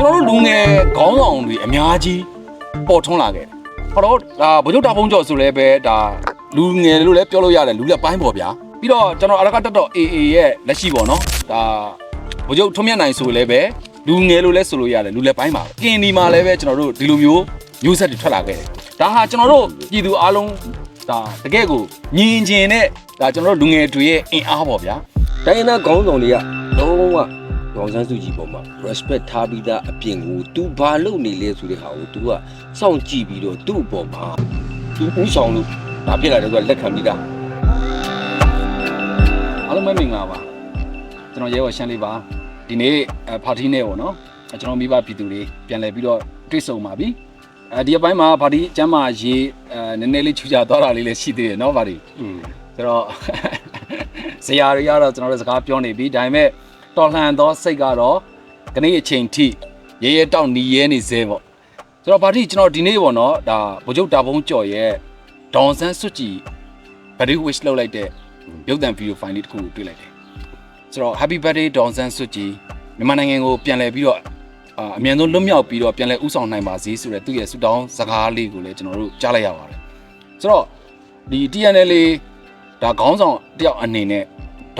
ကျွန်တော်တို့လူငယ်ခေါင်းဆောင်တွေအများကြီးပေါ်ထွန်းလာခဲ့တယ်ဟောတော့ဒါဗိုလ်ချုပ်တာဖုံးကျော်ဆိုလည်းပဲဒါလူငယ်လို့လည်းပြောလို့ရတယ်လူလက်ပိုင်းပေါ့ဗျာပြီးတော့ကျွန်တော်အရကတက်တော့ AA ရဲ့လက်ရှိပေါ့နော်ဒါဗိုလ်ချုပ်ထွန်းမြတ်နိုင်ဆိုလည်းပဲလူငယ်လို့လည်းဆိုလို့ရတယ်လူလက်ပိုင်းပါကင်ဒီမှာလည်းပဲကျွန်တော်တို့ဒီလိုမျိုးမျိုးဆက်တွေထွက်လာခဲ့တယ်ဒါဟာကျွန်တော်တို့ပြည်သူအားလုံးဒါတကယ့်ကိုညီင်ကျင်တဲ့ဒါကျွန်တော်တို့လူငယ်တွေရဲ့အင်အားပေါ့ဗျာတိုင်းရင်းသားခေါင်းဆောင်တွေကလုံးဝ ဒေါန်ဆန်းစုကြည်ပေါ်မှာ respect ထားပြီးသားအပြင်ကို तू ဘာလုပ်နေလဲဆိုတဲ့ဟာကို तू ကစောင့်ကြည့်ပြီးတော့သူ့အပေါ်မှာ तू ဥဆောင်လို့ဒါဖြစ်လာတယ်ဆိုတော့လက်ခံပြီးသား အားလုံးပဲမင်္ဂလာပါကျွန်တော်ရဲဘော်ရှမ်းလေးပါဒီနေ့အဲပါတီနဲ့ပေါ့နော်အဲကျွန်တော်မိဘပြည်သူတွေပြန်လည်ပြီးတော့တွေ့ဆုံပါပြီအဲဒီအပိုင်းမှာပါတီကျမ်းမာရေးအဲနည်းနည်းလေးချူချသွားတာလေးလည်းရှိသေးတယ်နော်ပါတီ อืม ဆိုတော့ ဇရာတွေကတော့ကျွန်တော်တို့စကားပြောနေပြီဒါပေမဲ့ တော်လှန်သောစိတ်ကတော့ကနေ့အချိန်ထိရဲရဲတောက်နီရဲနေစေပေါ့ဆိုတော့ပါတီကျွန်တော်ဒီနေ့ပေါ့နော်ဒါဗိုလ်ချုပ်တာဘုံကျော်ရဲ့ဒေါန်ဆန်းစွတ်ကြည်ဗဒီဝစ်လောက်လိုက်တဲ့ရုပ်သံဗီဒီယိုဖိုင်လေးတစ်ခုကိုတွေ့လိုက်တယ်ဆိုတော့ Happy Birthday ဒေါန်ဆန်းစွတ်ကြည်မြန်မာနိုင်ငံကိုပြန်လည်ပြီးတော့အာအမြန်ဆုံးလွတ်မြောက်ပြီးတော့ပြန်လည်ဥဆောင်နိုင်ပါစေဆိုတဲ့သူ့ရဲ့ဆုတောင်းစကားလေးကိုလည်းကျွန်တော်တို့ကြားလိုက်ရပါတယ်ဆိုတော့ဒီ TNL ဒါခေါင်းဆောင်တယောက်အနေနဲ့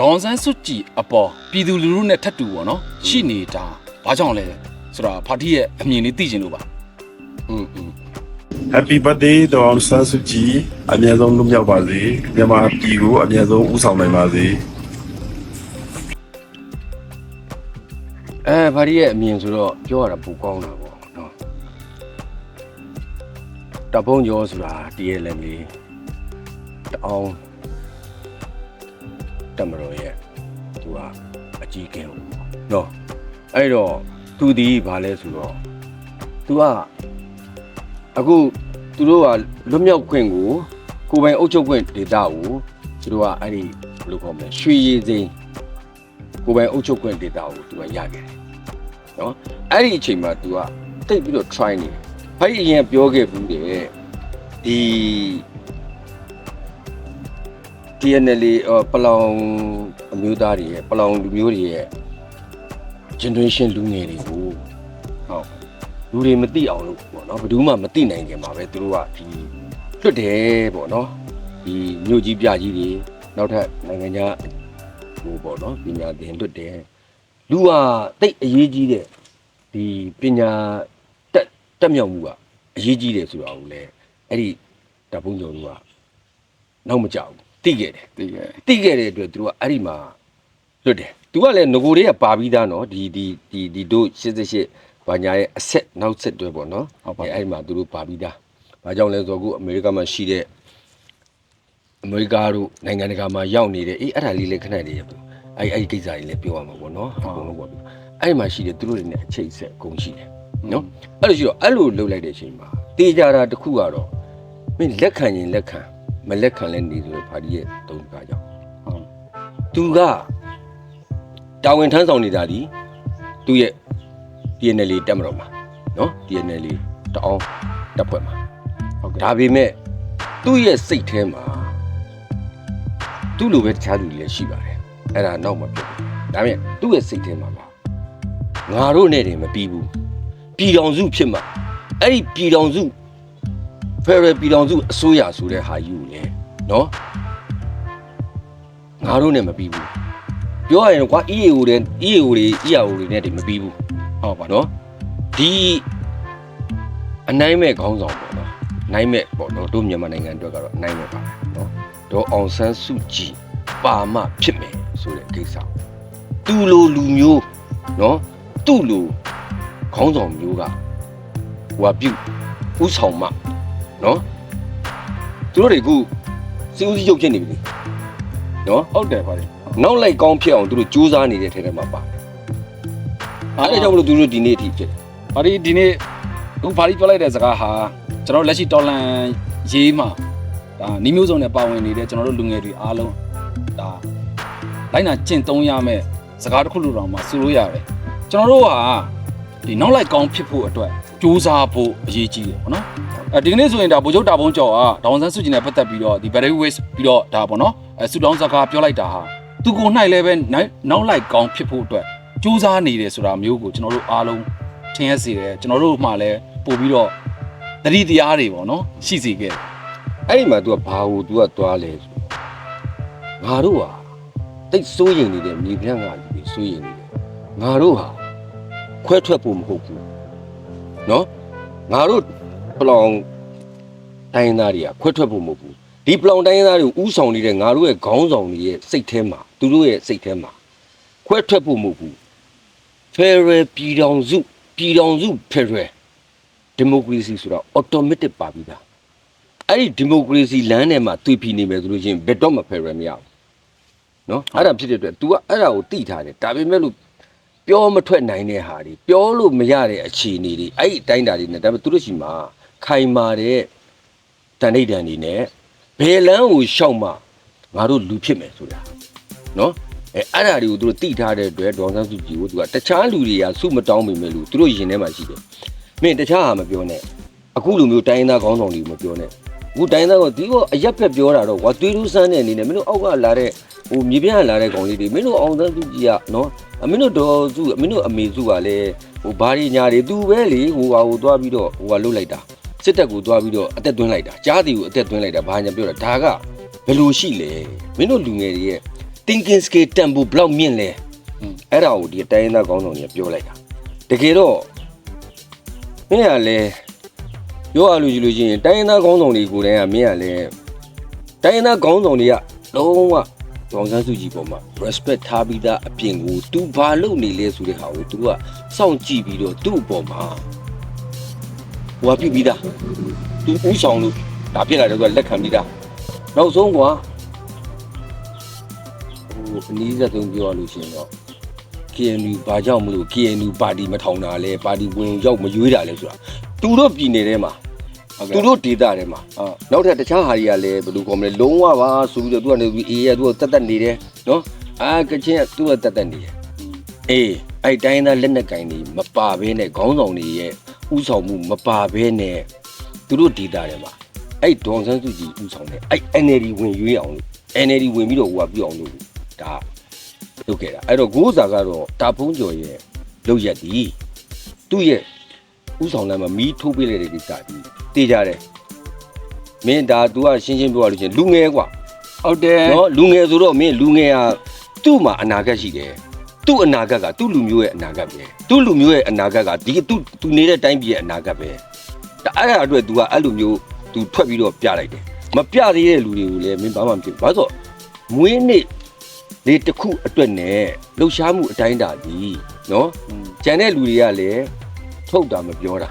ဒေါန်ဆန်းစွတ်ကြည်အပေါ်ပြည်သူလူထုနဲ့ထပ်တူပေါ့နော်ရှိနေတာဘာကြောင့်လဲဆိုတာပါတီရဲ့အမြင်လေးသိချင်လို့ပါ อืมอืม Happy birthday ဒေါအောင်ဆန်းစုကြည်အမြဲဆုံးလွတ်မြောက်ပါစေမြန်မာပြည်ကိုအမြဲဆုံးဦးဆောင်နိုင်ပါစေ အဲဘာဒီရဲ့အမြင်ဆိုတော့ပြောရတာပိုကောင်းတာပေါ့နော်တပုံးကျော်ဆိုတာ TLM လေးတအောင် တမတော်ရဲ့သူကအကြီးကဲဟုတ်နော်အဲ့တော့သူဒီဘာလဲဆိုတော့သူကအခုသူတို့ကလွတ်မြောက်ခွင့်ကိုကိုယ်ပိုင်အုပ်ချုပ်ခွင့်ဒေတာကိုသူတို့ကအဲ့ဒီဘယ်လိုခေါ်မလဲရွှေရည်စိမ်းကိုယ်ပိုင်အုပ်ချုပ်ခွင့်ဒေတာကိုသူကရခဲ့တယ်နော်အဲ့ဒီအချိန်မှာ तू ကတိတ်ပြီးတော့ try နေတယ်ဘာကြီးအရင်ပြောခဲ့ဘူးတဲ့ဒီ TNL အော်ပလောင်အမျိုးသားတွေရဲ့ပလောင်လူမျိုးတွေရဲ့ generation လူငယ်တွေကိုဟုတ်လူတွေမသိအောင်လို့ပေါ့နော်ဘယ်သူမှမသိနိုင်ခင်မှာပဲသူတို့ကဒီလွတ်တယ်ပေါ့နော်ဒီမြို့ကြီးပြကြီးတွေနောက်ထပ်နိုင်ငံခြားဟိုပေါ့နော်ပညာသင်လွတ်တယ်လူဟာတိတ်အရေးကြီးတဲ့ဒီပညာတက်တက်မြောက်မှုကအရေးကြီးတယ်ဆိုတာကိုလည်းအဲ့ဒီတပုံကျော်တို့ကနောက်မကြောက်ဘူး သိခဲ့တယ်သိရဲ့သိခဲ့တဲ့အတွက်သူတို့ကအဲ့ဒီမှာလွတ်တယ်သူကလည်းငကိုတွေကပါပြီးသားနော်ဒီဒီဒီဒီတို့88ဘာညာရဲ့အဆက်နောက်ဆက်တွေပေါ့နော်ဟုတ်ပါအဲ့အဲ့ဒီမှာသူတို့ပါပြီးသားဘာကြောင့်လဲဆိုတော့အခုအမေရိကမှာရှိတဲ့အမေရိကတို့နိုင်ငံတကာမှာရောက်နေတဲ့အေးအဲ့ဒါလေးလည်းခဏလေးရပြီအဲ့အဲ့ဒီကိစ္စကြီးလည်းပြောရမှာပေါ့နော်အကုန်လုံးပေါ့အဲ့ဒီမှာရှိတဲ့သူတို့တွေနဲ့အချိတ်ဆက်အကုန်ရှိတယ်နော်အဲ့လိုရှိတော့အဲ့လိုလှုပ်လိုက်တဲ့အချိန်မှာတေးကြတာတစ်ခုကတော့မင်းလက်ခံရင်လက်ခံ မလက်ခံလဲနေဆိုတော့ဖာဒီရဲ့တုံးကားကြောင့်ဟုတ်သူကတာဝန်ထမ်းဆောင်နေတာဒီသူ့ရဲ့ DNL တက်မတော်မှာနော် DNL တအောင်တက်ဖွဲ့မှာဟုတ်ကဲ့ဒါပေမဲ့သူ့ရဲ့စိတ်ထဲမှာသူ့လိုပဲတခြားလူတွေလည်းရှိပါတယ်အဲ့ဒါနောက်မှပြောတယ်ဒါပေမဲ့သူ့ရဲ့စိတ်ထဲမှာကငါတို့နဲ့တည်းမပြီးဘူးပြည်တော်စုဖြစ်မှာအဲ့ဒီပြည်တော်စု ဖယ်ရယ်ပြည်တော်စုအစိုးရဆိုတဲ့ဟာယူလေနော်ငါတို့နဲ့မပြီးဘူးပြောရရင်ကွာ EAO တွေ EAO တွေ EAO တွေနဲ့တည်းမပြီးဘူးဟုတ်ပါနော်ဒီအနိုင်မဲ့ခေါင်းဆောင်ပေါ့နော်နိုင်မဲ့ပေါ့နော်တို့မြန်မာနိုင်ငံအတွက်ကတော့အနိုင်မဲ့ပါပဲနော်တော့အောင်ဆန်းစုကြည်ပါမဖြစ်မယ်ဆိုတဲ့ကိစ္စသူ့လိုလူမျိုးနော်သူ့လိုခေါင်းဆောင်မျိုးကဟိုကပြုတ်ဥဆောင်မ နော်သူတို့တွေကစီဦးစီးချုပ်ဖြစ်နေပြီလေနော်ဟုတ်တယ်ပါလေနောက်လိုက်ကောင်းဖြစ်အောင်သူတို့စူးစမ်းနေတဲ့ထဲထဲမှာပါတယ်အဲ့ဒါကြောင့်မလို့သူတို့ဒီနေ့အထိဖြစ်တယ်ပါတီဒီနေ့အခုပါတီပြောလိုက်တဲ့စကားဟာကျွန်တော်တို့လက်ရှိတော်လန်ရေးမှာဒါနီးမျိုးစုံနဲ့ပါဝင်နေတဲ့ကျွန်တော်တို့လူငယ်တွေအားလုံးဒါလိုက်နာကျင့်သုံးရမယ့်စကားတစ်ခုလိုတောင်မှဆိုလို့ရတယ်ကျွန်တော်တို့ဟာဒီနောက်လိုက်ကောင်းဖြစ်ဖို့အတွက် စူးစမ်းဖို့အရေးကြီးတယ်ပေါ့နော်အဲဒီကနေ့ဆိုရင်ဒါဗိုလ်ချုပ်တာဘုံကျော်ကဒေါန်ဆန်းစုကြည်နဲ့ပတ်သက်ပြီးတော့ဒီ battery waste ပြီးတော့ဒါပေါ့နော်အဲဆူတောင်းစကားပြောလိုက်တာဟာသူကိုယ်၌လည်းပဲနောက်နောက်လိုက်ကောင်းဖြစ်ဖို့အတွက်စူးစမ်းနေတယ်ဆိုတာမျိုးကိုကျွန်တော်တို့အားလုံးထင်ရစေတယ်ကျွန်တော်တို့မှလည်းပို့ပြီးတော့တတိတရားတွေပေါ့နော်ရှိစေခဲ့တယ်အဲ့ဒီမှာ तू ကဘာကို तू ကသွားလဲဆိုငါတို့ဟာတိတ်စိုးရင်နေတဲ့မြေပြန့်ကလူတွေစိုးရင်နေတယ်ငါတို့ဟာခွဲထွက်ဖို့မဟုတ်ဘူး နော်ငါတို့ပလောင်တိုင်းသားတွေကခွဲထွက်ဖို့မဟုတ်ဘူးဒီပလောင်တိုင်းသားတွေကိုဥဆောင်နေတဲ့ငါတို့ရဲ့ခေါင်းဆောင်တွေရဲ့စိတ်ထဲမှာသူတို့ရဲ့စိတ်ထဲမှာခွဲထွက်ဖို့မဟုတ်ဘူးဖယ်ရယ်ပြည်တော်စုပြည်တော်စုဖယ်ရယ်ဒီမိုကရေစီဆိုတာ automatic ပါပြီးသားအဲ့ဒီဒီမိုကရေစီလမ်းထဲမှာတွေ့ပြီးနေမယ်ဆိုလို့ချင်းဘယ်တော့မှဖယ်ရမရဘူးနော်အဲ့ဒါဖြစ်တဲ့အတွက် तू ကအဲ့ဒါကိုတိထားတယ်ဒါပေမဲ့လို့ ပြောမထွက်နိုင်တဲ့ဟာတွေပြောလို့မရတဲ့အခြေအနေတွေအဲ့ဒီအတိုင်းတာတွေနဲ့ဒါပေမဲ့သူတို့ရှိမှာခိုင်မာတဲ့တန်ဋိဌာန်တွေနဲ့ဘယ်လမ်းကိုရှောက်မှငါတို့လူဖြစ်မယ်ဆိုတာနော်အဲအဲ့ဒါတွေကိုသူတို့တိထားတဲ့အတွက်ဒေါန်ဆန်းစုကြည်ကိုသူကတခြားလူတွေကစုမတောင်းမိမယ်လို့သူတို့ရင်ထဲမှာရှိတယ်မင်းတခြားဟာမပြောနဲ့အခုလူမျိုးတိုင်းသားခေါင်းဆောင်တွေကိုမပြောနဲ့အခုတိုင်းသားကဒီကအရက်ဖက်ပြောတာတော့ဝါသွေးလူစမ်းတဲ့အနေနဲ့မင်းတို့အောက်ကလာတဲ့ ဟိုမြေပြန့်ကလာတဲ့ကောင်လေးတွေမင်းတို့အောင်သန်းစုကြီးကနော်အမင်းတို့ဒေါ်စုအမင်းတို့အမေစုကလည်းဟိုဘာတွေညာတွေသူပဲလေဟိုဟာဟိုသွားပြီးတော့ဟိုဟာလှုပ်လိုက်တာစစ်တပ်ကိုသွားပြီးတော့အသက်သွင်းလိုက်တာကြားတီကိုအသက်သွင်းလိုက်တာဘာညာပြောတာဒါကဘယ်လိုရှိလဲမင်းတို့လူငယ်တွေရဲ့ thinking skill တန်ဖိုးဘယ်လောက်မြင့်လဲအဲ့ဒါကိုဒီတိုင်းသားကောင်းဆောင်ကြီးပြောလိုက်တာတကယ်တော့မင်းကလည်းပြောရလို့ရှိလို့ရှိရင်တိုင်းရင်းသားခေါင်းဆောင်တွေကိုယ်တိုင်ကမင်းကလည်းတိုင်းရင်းသားခေါင်းဆောင်တွေကလုံးဝ ဒေါန်ဆန်းစုကြည်ပေါ်မှာ respect ထားပြီးသားအပြင်ကို तू ဘာလုပ်နေလဲဆိုတဲ့ဟာကို तू ကစောင့်ကြည့်ပြီးတော့သူ့အပေါ်မှာဟိုကပြုတ်ပြီးသား तू ဥဆောင်လို့ဒါဖြစ်လာတယ်သူကလက်ခံပြီးသားနောက်ဆုံးကွာဟိုအနည်းဆက်ဆုံးပြောရလို့ရှိရင်တော့ KNU ဘာကြောင့်မလို့ KNU ပါတီမထောင်တာလဲပါတီဝင်ရောက်မရွေးတာလဲဆိုတာသူတို့ပြည်နယ်ထဲမှာ ဟုတ် သူကဲ့တို့ဒေတာထဲမှာဟုတ်နောက်ထပ်တခြားဟာတွေကလည်းဘယ်လိုခေါ်မလဲလုံးဝပါဆိုပြီးတော့သူကနေပြီးအေးရသူကတက်တက်နေတယ်နော်အာကချင်းကသူကတက်တက်နေတယ်အေးအဲ့တိုင်းသားလက်နက်ကင်တွေမပါဘဲနဲ့ခေါင်းဆောင်တွေရဲ့ဥဆောင်မှုမပါဘဲနဲ့သူတို့ဒေတာထဲမှာအဲ့ဒေါန်ဆန်းစုကြည်ဥဆောင်တဲ့အဲ့ NLD ဝင်ရွေးအောင်လို့ NLD ဝင်ပြီးတော့ဟိုကပြအောင်လို့ဒါလုပ်ခဲ့တာအဲ့တော့ဂိုးစာကတော့တာဖုံးကျော်ရဲ့လုပ်ရက်ဒီသူ့ရဲ့ ဥဆောင်လမ်းမှာမီးထိုးပေးလိုက်တဲ့ကိစ္စဒီတေးကြတယ်မင်းဒါ तू ကရှင်းရှင်းပြောရလို့ချင်းလူငယ်กว่า ဟုတ်တယ် နော်လူငယ်ဆိုတော့မင်းလူငယ်ဟာသူ့မှာအနာဂတ်ရှိတယ်သူ့အနာဂတ်ကသူ့လူမျိုးရဲ့အနာဂတ်ပဲသူ့လူမျိုးရဲ့အနာဂတ်ကဒီသူသူနေတဲ့တိုင်းပြည်ရဲ့အနာဂတ်ပဲဒါအဲ့ဒါအတွက် तू ကအဲ့လိုမျိုး तू ထွက်ပြီးတော့ပြလိုက်တယ်မပြသေးတဲ့လူတွေကိုလည်းမင်းဘာမှမဖြစ်ဘူးဘာလို့ဆိုမွေးနေ့လေတစ်ခုအတွက်နဲ့လှုပ်ရှားမှုအတိုင်းတာဒီနော်ကျန်တဲ့လူတွေကလည်း ထုတ်တာမပြောတာ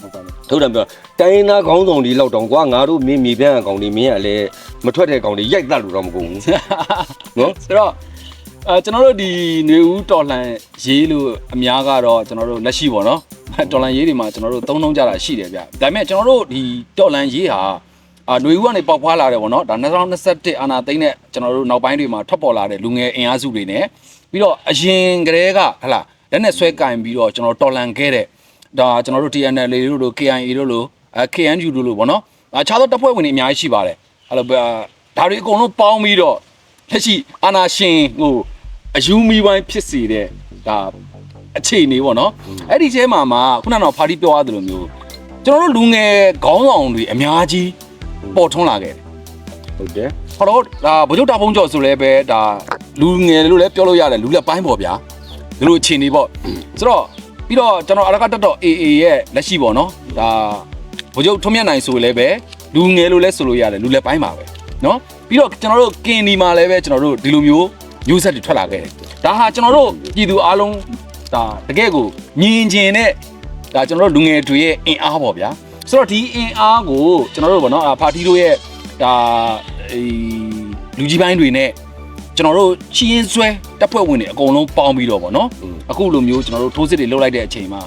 ဟုတ်ပါဘူး ထုတ်တယ်ပြောတိုင်းရင်းသားခေါင်းဆောင်တွေလောက်တောင်ကွာငါတို့မင်းမြေပြန့်အကောင်တွေမင်းကလည်းမထွက်တဲ့ကောင်တွေရိုက်တတ်လို့တော့မကုန်ဘူးနော် ဆိုတော့အဲကျွန်တော်တို့ဒီຫນွေဦးတော်လှန်ရေးလို့အများကတော့ကျွန်တော်တို့လက်ရှိပေါ့နော်တော်လှန်ရေးတွေမှာကျွန်တော်တို့သုံးနှုံးကြတာရှိတယ်ဗျဒါပေမဲ့ကျွန်တော်တို့ဒီတော်လှန်ရေးဟာအာຫນွေဦးကနေပေါက်ဖွာလာတယ်ပေါ့နော်ဒါ2021အာနာသိန်းနဲ့ကျွန်တော်တို့နောက်ပိုင်းတွေမှာထွက်ပေါ်လာတဲ့လူငယ်အင်အားစုတွေနဲ့ပြီးတော့အရင်ကတည်းကဟလာလက်နဲ့ဆွဲကင်ပြီးတော့ကျွန်တော်တော်လှန်ခဲ့တဲ့ ဒါကျွန်တော်တို့ TNL တို့လို့ KIA တို့လို့အဲ KNU တို့လို့ပေါ့နော်အခြားသောတပ်ဖွဲ့ဝင်တွေအများကြီးရှိပါတယ်အဲ့လိုဒါတွေအကုန်လုံးပေါင်းပြီးတော့လက်ရှိအာနာရှင်ဟိုအယူမီပိုင်းဖြစ်စေတဲ့ဒါအခြေအနေပေါ့နော်အဲ့ဒီထဲမှာမှခုနကတော့ဖာတီပြောရတယ်လို့မျိုးကျွန်တော်တို့လူငယ်ခေါင်းဆောင်တွေအများကြီးပေါ်ထွန်းလာခဲ့တယ်ဟုတ်တယ်ဟောတော့ဒါဗိုလ်ချုပ်တာဖုံးကျော်ဆိုလည်းပဲဒါလူငယ်လို့လည်းပြောလို့ရတယ်လူလက်ပိုင်းပေါ့ဗျာဒီလိုအခြေအနေပေါ့ဆိုတော့ ပြီးတော့ကျွန်တော်အရကတက်တော့ AA ရဲ့လက်ရှိပေါ့နော်ဒါဗိုလ်ချုပ်ထွန်းမြတ်နိုင်ဆိုလည်းပဲလူငယ်လို့လည်းဆိုလို့ရတယ်လူလက်ပိုင်းပါပဲနော်ပြီးတော့ကျွန်တော်တို့ကင်ဒီမှာလည်းပဲကျွန်တော်တို့ဒီလိုမျိုးမျိုးဆက်တွေထွက်လာခဲ့တယ်ဒါဟာကျွန်တော်တို့ပြည်သူအားလုံးဒါတကယ့်ကိုမြင်ကျင်တဲ့ဒါကျွန်တော်တို့လူငယ်တွေရဲ့အင်အားပေါ့ဗျာဆိုတော့ဒီအင်အားကိုကျွန်တော်တို့ပေါ့နော်အာပါတီတို့ရဲ့ဒါအေးလူကြီးပိုင်းတွေနဲ့ ကျွန်တော်တို့ချင်းရင်ဆွဲတပ်ဖွဲ့ဝင်တွေအကုန်လုံးပေါင်းပြီးတော့ပေါ့နော်အခုလိုမျိုးကျွန်တော်တို့ထိုးစစ်တွေလုပ်လိုက်တဲ့အချိန်မှာ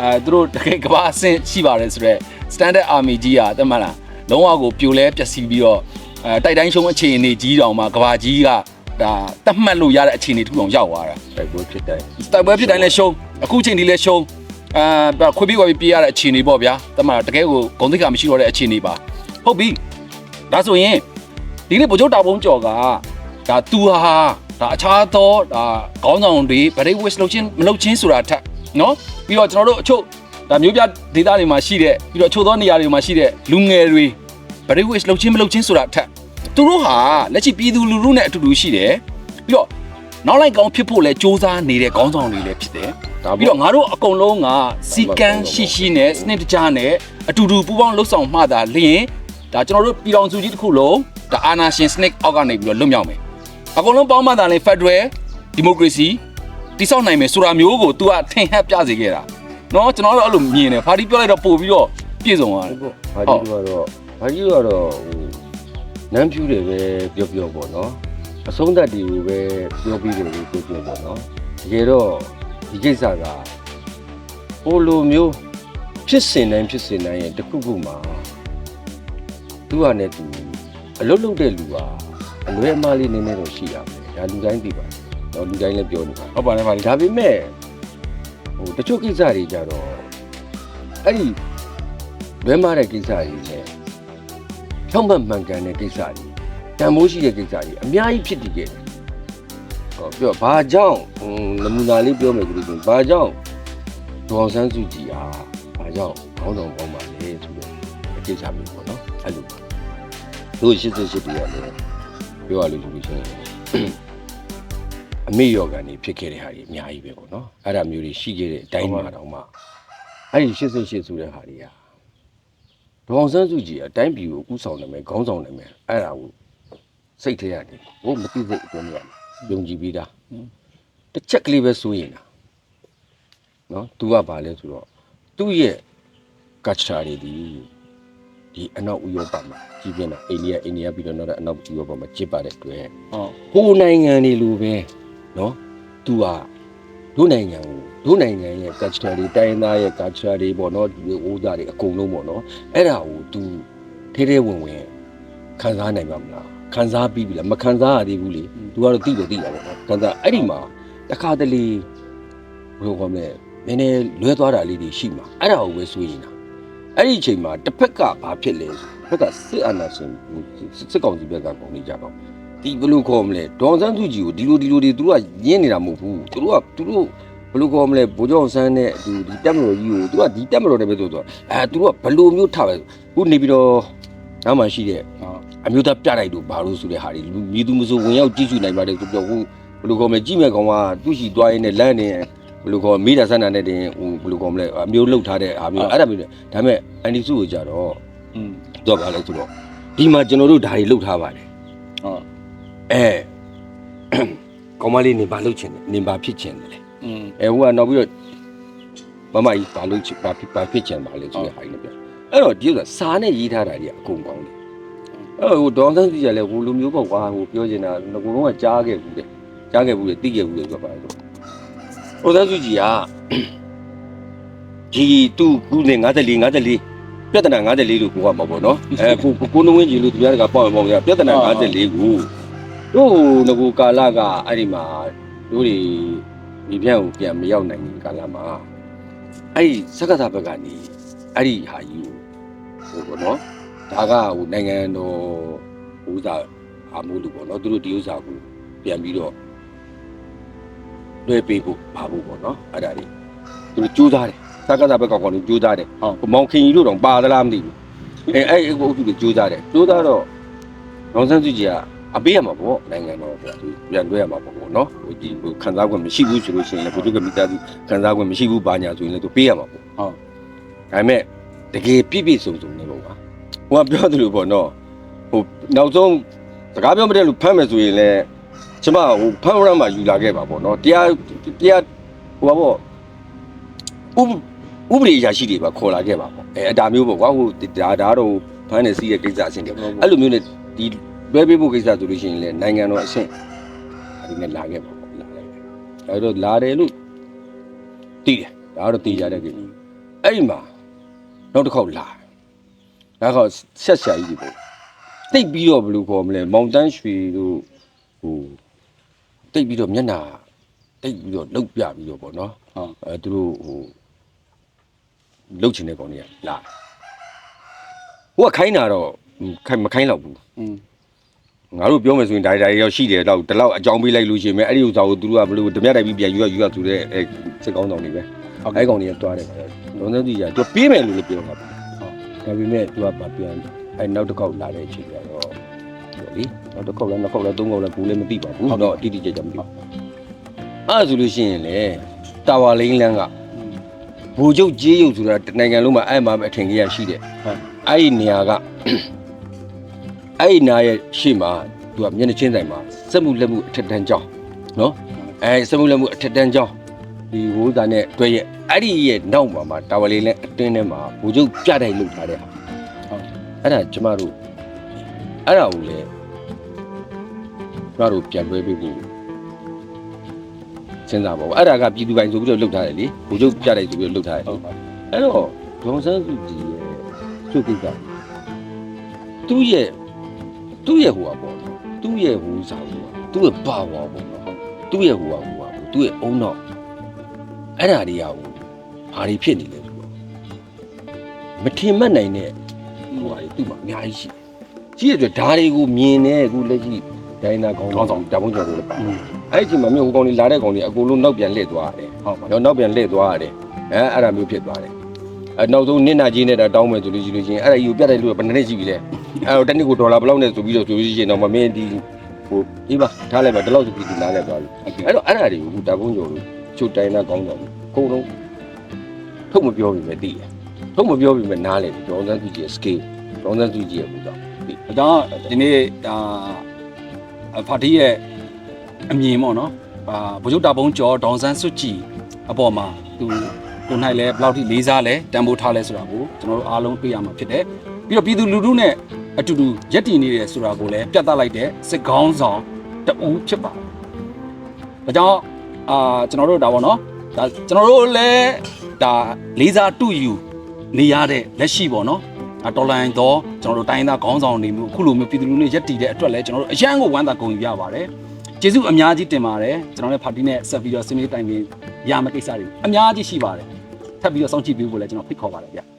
အဲသူတို့တကယ်ကမ္ဘာအဆင့်ရှိပါတယ်ဆိုတော့ standard army ကြီးอ่ะတတ်မှတ်လားလုံးဝကိုပြိုလဲပျက်စီးပြီးတော့အဲတိုက်တိုင်းရှုံးအခြေအနေကြီးတောင်မှကမ္ဘာကြီးကဒါတတ်မှတ်လို့ရတဲ့အခြေအနေတစ်ခုအောင်ရောက်သွားတာတိုက်ပွဲဖြစ်တိုင်းတိုက်ပွဲဖြစ်တိုင်းလဲရှုံးအခုချိန်ဒီလဲရှုံးအဲခွေးပြီးွားပြီးပြေးရတဲ့အခြေအနေပေါ့ဗျာတတ်မှတ်လားတကယ်ကိုဂုံသိက္ခာမရှိတော့တဲ့အခြေအနေပါဟုတ်ပြီဒါဆိုရင်ဒီနေ့ဗိုလ်ချုပ်တာဘုံကျော်က ဒါသူဟာဒါအခြားသောဒါခေါင်းဆောင်တွေဗရိတ်ဝစ်လုပ်ချင်းမလုပ်ချင်းဆိုတာထက်နော်ပြီးတော့ကျွန်တော်တို့အချို့ဒါမျိုးပြဒေသတွေမှာရှိတဲ့ပြီးတော့အချို့သောနေရာတွေမှာရှိတဲ့လူငယ်တွေဗရိဝစ်လှုပ်ချင်းမလှုပ်ချင်းဆိုတာအထက်သူတို့ဟာလက်ရှိပြည်သူလူထုနဲ့အတူတူရှိတယ်ပြီးတော့နောက်လိုက်ကောင်းဖြစ်ဖို့လဲစ조사နေတဲ့ခေါင်းဆောင်တွေလည်းဖြစ်တယ်ဒါပြီးတော့ငါတို့အကုန်လုံးကစီကန်းရှိရှိနဲ့စနစ်တကျနဲ့အတူတူပူးပေါင်းလှုပ်ဆောင်မှသာလျင်ဒါကျွန်တော်တို့ပြည်တော်စုကြီးတစ်ခုလုံးဒါအာနာရှင်စနစ်အောက်ကနေပြီးတော့လွတ်မြောက်မယ် အကုန်လုံးပေါင်းမှသာလျင် Federal Democracy တိဆောက်နိုင်မယ်ဆိုတာမျိုးကို तू ကထင်ဟပ်ပြစေခဲ့တာเนาะကျွန်တော်တို့အဲ့လိုမြင်တယ်ပါတီပြောလိုက်တော့ပို့ပြီးတော့ပြည့်စုံသွားတယ် ဟုတ်ဘာကြီးကတော့ဘာကြီးကတော့ဟိုနမ်းဖြူတယ်ပဲပြောပြောပေါ့နော်အဆုံးသတ်ဒီကိုပဲပြောပြီးတယ်လို့ပြောပြောပေါ့နော်တကယ်တော့ဒီကိစ္စကဟိုလိုမျိုးဖြစ်စင်တိုင်းဖြစ်စင်တိုင်းရဲ့တစ်ခုခုမှာသူကနဲ့သူအလုတ်လုတ်တဲ့လူက အလွဲအမှားလေးနည်းနည်းတော့ရှိရမယ်ဒါလူတိုင်းသိပါတယ်တော့လူတိုင်းလည်းပြောနေတာဟုတ်ပါတယ်ပါတီဒါပေမဲ့ဟိုတချို့ကိစ္စတွေကြတော့အဲ့ဒီလွဲမားတဲ့ကိစ္စတွေနဲ့ဖြောင့်မတ်မှန်ကန်တဲ့ကိစ္စတွေတန်မိုးရှိတဲ့ကိစ္စတွေအများကြီးဖြစ်တည်ခဲ့တယ်ဟောပြောဘာကြောင့်ဟိုနမူနာလေးပြောမယ်ဆိုလို့ရှိရင်ဘာကြောင့်ဒေါအောင်ဆန်းစုကြည်ဟာဘာကြောင့်ခေါင်းဆောင်ကောင်းပါလဲဆိုတော့အကိစ္စမျိုးပေါ့နော်အဲ့လိုပါတို့88တရားလည်း ပြောရလို့ဆိုလို့ရှိရင်အမေယောဂန်နေဖြစ်ခဲ့တဲ့ဟာတွေအများကြီးပဲပေါ့နော်အဲ့ဒါမျိုးတွေရှိခဲ့တဲ့အတိုင်းမှာတော့မှအဲ့ဒီ88ဆိုတဲ့ဟာတွေကဒေါအောင်ဆန်းစုကြည်အတိုင်းပြည်ကိုဥဆောင်နေမယ်ခေါင်းဆောင်နေမယ်အဲ့ဒါကိုစိတ်ထဲကနေဟိုမသိစိတ်အတွင်းရယုံကြည်ပြီးသားတစ်ချက်ကလေးပဲစိုးရင်တာနော် तू ကဘာလဲဆိုတော့သူ့ရဲ့ကတ်ချာတွေဒီ ဒီအနောက်ဥရောပမှာကြီးပြင်းတာအိန္ဒိယအိန္ဒိယပြီးတော့နောက်တဲ့အနောက်ဥရောပမှာကျစ်ပါတဲ့တွေ့ဟုတ်ဟိုနိုင်ငံတွေလိုပဲနော်သူကတို့နိုင်ငံကိုတို့နိုင်ငံရဲ့ culture တွေတိုင်းသားရဲ့ culture တွေပေါ့နော်ဒီဥစ္စာတွေအကုန်လုံးပေါ့နော်အဲ့ဒါကို तू ထဲထဲဝင်ဝင်ခံစားနိုင်မှာမလားခံစားပြီးပြီလားမခံစားရသေးဘူးလေ तू ကတော့တိတော့တိရပါတော့ခံစားအဲ့ဒီမှာတခါတလေဘယ်လိုခေါ်မလဲနည်းနည်းလွဲသွားတာလေးတွေရှိမှာအဲ့ဒါကိုပဲစိုးရင်တာ အဲ့ဒီအချိန်မှာတစ်ဖက်ကဘာဖြစ်လဲဆိုတစ်ဖက်ကစစ်အာဏာရှင်စစ်ကောင်စီဘက်ကပုံနေကြတော့ဒီဘယ်လိုခေါ်မလဲဒေါန်ဆန်းစုကြည်ကိုဒီလိုဒီလိုတွေသူတို့ကညင်းနေတာမဟုတ်ဘူးသူတို့ကသူတို့ဘယ်လိုခေါ်မလဲဗိုလ်ချုပ်အောင်ဆန်းနဲ့ဒီဒီတက်မတော်ကြီးကိုသူကဒီတက်မတော်တယ်ပဲဆိုတော့အဲသူတို့ကဘယ်လိုမျိုးထားပဲခုနေပြီးတော့နောက်မှရှိတဲ့ဟုတ်အမျိုးသားပြလိုက်လို့ဘာလို့ဆိုတဲ့ဟာတွေလူမြည်သူမဆိုဝင်ရောက်ကြည့်ရှုနိုင်ပါတယ်ဆိုတော့ဟိုဘယ်လိုခေါ်မလဲကြည့်မဲ့ကောင်ကသူ့ရှိသွားရင်းနဲ့လမ်းနေ ဘယ်လိုခေါ်မိတာဆန္ဒနဲ့တင်ဟိုဘယ်လိုခေါ်မလဲအမျိုးလှုပ်ထားတဲ့အားမျိုးအဲ့ဒါမျိုးနဲ့ဒါပေမဲ့အန်ဒီစုကိုကြတော့ อืม တော့ဘာလဲဆိုတော့ဒီမှာကျွန်တော်တို့ဓာတ်တွေလှုပ်ထားပါတယ် ဟုတ် အဲကောင်မလေးနေပါလှုပ်ချင်တယ်နေပါဖြစ်ချင်တယ်လေ อืม အဲဟိုကနောက်ပြီးတော့မမကြီးပါလှုပ်ချင်ပါဖြစ်ပါဖြစ်ချင်ပါလေဆိုတဲ့ဟာကြီးလည်းပြအဲ့တော့ဒီဥစ္စာစာနဲ့ရေးထားတာကြီးအကုန်ကောင်းတယ်အဲ့ဟိုဒေါန်ဆန်းစီကလည်းဟိုလူမျိုးပေါ့ကွာဟိုပြောချင်တာငကိုတော့ကကြားခဲ့ဘူးတဲ့ကြားခဲ့ဘူးလေသိခဲ့ဘူးလေဆိုပါတော့ ဟိုသန်းစုကြီးကဒီသူကူနေ54 54ပြဿနာ54လို့ကိုကမှာပေါ့နော်အဲကိုကိုနှဝင်းကြီးလို့သူများကပေါ့ပေါ့ပြဿနာ54ကိုတို့ငကူကာလကအဲ့ဒီမှာတို့တွေဒီပြန်ကိုပြန်မရောက်နိုင်တဲ့ကာလမှာအဲ့ဒီစက္ကသဘက်ကနေအဲ့ဒီဟာကြီးကိုဟိုပေါ့နော်ဒါကဟိုနိုင်ငံတော်ဥစားအမှုလို့ပေါ့နော်သူတို့ဒီဥစားကိုပြန်ပြီးတော့ လွှဲပေးဖို့ပါဖို့ပေါ့နော်အဲ့ဒါတွေသူတို့ကြိုးစားတယ်စက္ကသဘက်ကကောင်တွေကြိုးစားတယ်ဟုတ်ဟိုမောင်ခင်ကြီးတို့တော့ပါသလားမသိဘူးအဲအဲ့အဲ့ဟိုအုပ်စုတွေကြိုးစားတယ်ကြိုးစားတော့ဒေါန်ဆန်းစုကြည်ကအပေးရမှာပေါ့နိုင်ငံတော်ကသူပြန်လွှဲရမှာပေါ့ပေါ့နော်ဟိုဒီဟိုခံစား권မရှိဘူးဆိုလို့ရှိရင်လည်းဘုသူကမိသားစုခံစား권မရှိဘူးဘာညာဆိုရင်လည်းသူပေးရမှာပေါ့ဟုတ်ဒါပေမဲ့တကယ်ပြည့်ပြည့်စုံစုံနေပေါ့ကွာဟိုကပြောသလိုပေါ့နော်ဟိုနောက်ဆုံးစကားပြောမတဲ့လူဖမ်းမယ်ဆိုရင်လည်း ကျမဟိုဖမ်းရမ်းမှာယူလာခဲ့ပါပေါ့နော်တရားတရားဟိုပါပေါ့ဥပဥပဒေအရာရှိတွေပါခေါ်လာခဲ့ပါပေါ့အဲအတာမျိုးပေါ့ကွာဟိုဒါဒါတော့ဖမ်းနေစီးရဲ့ကိစ္စအဆင့်တွေအဲ့လိုမျိုးနဲ့ဒီလွဲပေးဖို့ကိစ္စဆိုလို့ရှိရင်လည်းနိုင်ငံတော်အဆင့်အဲဒီနဲ့လာခဲ့ပါပေါ့လာခဲ့အဲတော့လာတယ်လို့တည်တယ်ဒါတော့တည်ကြတဲ့ကိစ္စအဲ့ဒီမှာနောက်တစ်ခေါက်လာနောက်ခေါက်ဆက်ရှာကြီးပေါ့တိတ်ပြီးတော့ဘယ်လိုခေါ်မလဲမောင်တန်းရွှေတို့ဟို တိတ်ပြီးတော့မျက်နှာတိတ်ပြီးတော့လှုပ်ပြပြီးတော့ပေါ့နော်ဟုတ်အဲသူတို့ဟိုလှုပ်ချင်တဲ့ကောင်တွေကလာဟိုကခိုင်းတာတော့ခိုင်းမခိုင်းတော့ဘူးอืมငါတို့ပြောမယ်ဆိုရင်ဒါဒါရောက်ရှိတယ်တော့ဒီလောက်အကြောင်းပေးလိုက်လို့ရှိရင်ပဲအဲ့ဒီဥစ္စာကိုသူတို့ကဘယ်လိုဓမြတိုက်ပြီးပြန်ယူရယူရဆိုတဲ့အဲစစ်ကောင်းဆောင်တွေပဲအဲ့ကောင်တွေကတွားတယ်ဒေါ်စန်းစုကြည်ကသူပေးမယ်လို့လည်းပြောတာပေါ့ဒါပေမဲ့သူကဗပြန်အဲ့နောက်တစ်ခေါက်လာတဲ့အချိန်ကျတော့ဟို လေနောက်တစ်ခေါက်လားနှစ်ခေါက်လားသုံးခေါက်လားကိုလည်းမသိပါဘူးတော့တိတိကျကျမသိဘူးအဲ့ဆိုလို့ရှိရင်လေတာဝါလိန်လန်းကဘူကျုပ်ကြေးရုပ်ဆိုတာတစ်နိုင်ငံလုံးမှာအဲ့မှာပဲအထင်ကြီးရရှိတယ်အဲ့ဒီနေရာကအဲ့ဒီနာရဲ့ရှေ့မှာသူကမျက်နှာချင်းဆိုင်မှာစက်မှုလက်မှုအထက်တန်းကျောင်းနော်အဲစက်မှုလက်မှုအထက်တန်းကျောင်းဒီဝိုးသားနဲ့တွဲရဲ့အဲ့ဒီရဲ့နောက်မှာမှာတာဝါလိန်လန်းအတွင်းထဲမှာဘူကျုပ်ပြတိုင်လုပ်ထားတဲ့ဟာဟုတ်အဲ့ဒါကျမတို့အဲ့ဒါကိုလေ ကျမတို့ပြန်တွဲပေးဖို့စဉ်းစားပါဘူးအဲ့ဒါကပြည်သူပိုင်ဆိုပြီးတော့လုပ်ထားတယ်လေဘူကျုပ်ပြတိုင်ဆိုပြီးတော့လုပ်ထားတယ်ဟုတ်ပါအဲ့တော့ဒေါန်ဆန်းစုကြည်ရဲ့သူ့ကိစ္စသူ့ရဲ့သူ့ရဲ့ဟိုပါပေါ့နော်သူ့ရဲ့ဟိုစားဟိုပါသူ့ရဲ့ပါဝါပေါ့နော်သူ့ရဲ့ဟိုပါဟိုပါသူ့ရဲ့အုံတော့အဲ့ဒါတွေကဟိုဘာတွေဖြစ်နေလဲဆိုတော့မထင်မှတ်နိုင်တဲ့ဟိုဟာတွေသူ့မှာအများကြီးရှိတယ်ရှိတဲ့အတွက်ဓာတ်တွေကိုမြင်နေအခုလက်ရှိ ဒိုင်းနာကောင်းကောင်းဆောင်တာပုံကျော်တွေလည်းပါအဲ့ဒီအချိန်မှာမြို့ဟိုကောင်တွေလာတဲ့ကောင်တွေအကုန်လုံးနောက်ပြန်လှည့်သွားတယ်ဟုတ်ပါတော့နောက်ပြန်လှည့်သွားရတယ်အဲအဲ့ဒါမျိုးဖြစ်သွားတယ်အဲနောက်ဆုံးနင့်နာကြီးနဲ့တောင်းမယ်ဆိုလို့ရှိလို့ချင်းအဲ့ဒါကြီးကိုပြတ်တဲ့လူကဘယ်နှစ်နှစ်ရှိပြီလဲအဲ့တော့တနည်းကိုဒေါ်လာဘယ်လောက်နဲ့ဆိုပြီးတော့ဆိုလို့ရှိရင်တော့မမင်းဒီဟိုဒီပါထားလိုက်ပါဒီလောက်ဆိုပြီးဒီနားလဲသွားပြီအဲ့တော့အဲ့ဒါတွေကိုဟိုတာကုန်းကျော်လို့ချုပ်တိုင်းနာကောင်းတော့အကုန်လုံးထုတ်မပြောပြီပဲသိတယ်ထုတ်မပြောပြီပဲနားလဲပြီဒေါ်စန်းစုကြည်ရဲ့ scale ဒေါ်စန်းစုကြည်ရဲ့ဟိုတော့အကြောင်းဒီနေ့ဒါ ဖာတီရဲ့အမြင်ပေါ့နော်အာဗိုလ်ချုပ်တာပုံကျော်ဒေါန်ဆန်းစွတ်ကြည်အပေါ်မှာသူကိုနိုင်လဲဘယ်လောက်ထိလေးစားလဲတန်ဖိုးထားလဲဆိုတာကိုကျွန်တော်တို့အားလုံးသိရမှာဖြစ်တယ်ပြီးတော့ပြည်သူလူထုနဲ့အတူတူရက်တည်နေတယ်ဆိုတာကိုလည်းပြသလိုက်တဲ့စစ်ကောင်းဆောင်တဦးဖြစ်ပါတယ်ဒါကြောင့်အာကျွန်တော်တို့ဒါပေါ့နော်ဒါကျွန်တော်တို့လည်းဒါလေးစားတူယူနေရတဲ့လက်ရှိပေါ့နော်အ တော်လိုင်းတော့ကျွန်တော်တို့တိုင်းသားခေါင်းဆောင်နေမှုအခုလိုမျိုးပြည်သူလူထုနဲ့ရက်တည်တဲ့အတွက်လည်းကျွန်တော်တို့အရန်ကိုဝမ်းသာဂုဏ်ယူရပါတယ်ကျေးဇူးအများကြီးတင်ပါတယ်ကျွန်တော်တို့ပါတီနဲ့ဆက်ပြီးတော့ဆွေးနွေးတိုင်ပင်ရမယ့်ကိစ္စတွေအများကြီးရှိပါတယ်ထပ်ပြီးတော့စောင့်ကြည့်ပေးဖို့လည်းကျွန်တော်ဖိတ်ခေါ်ပါတယ်ဗျ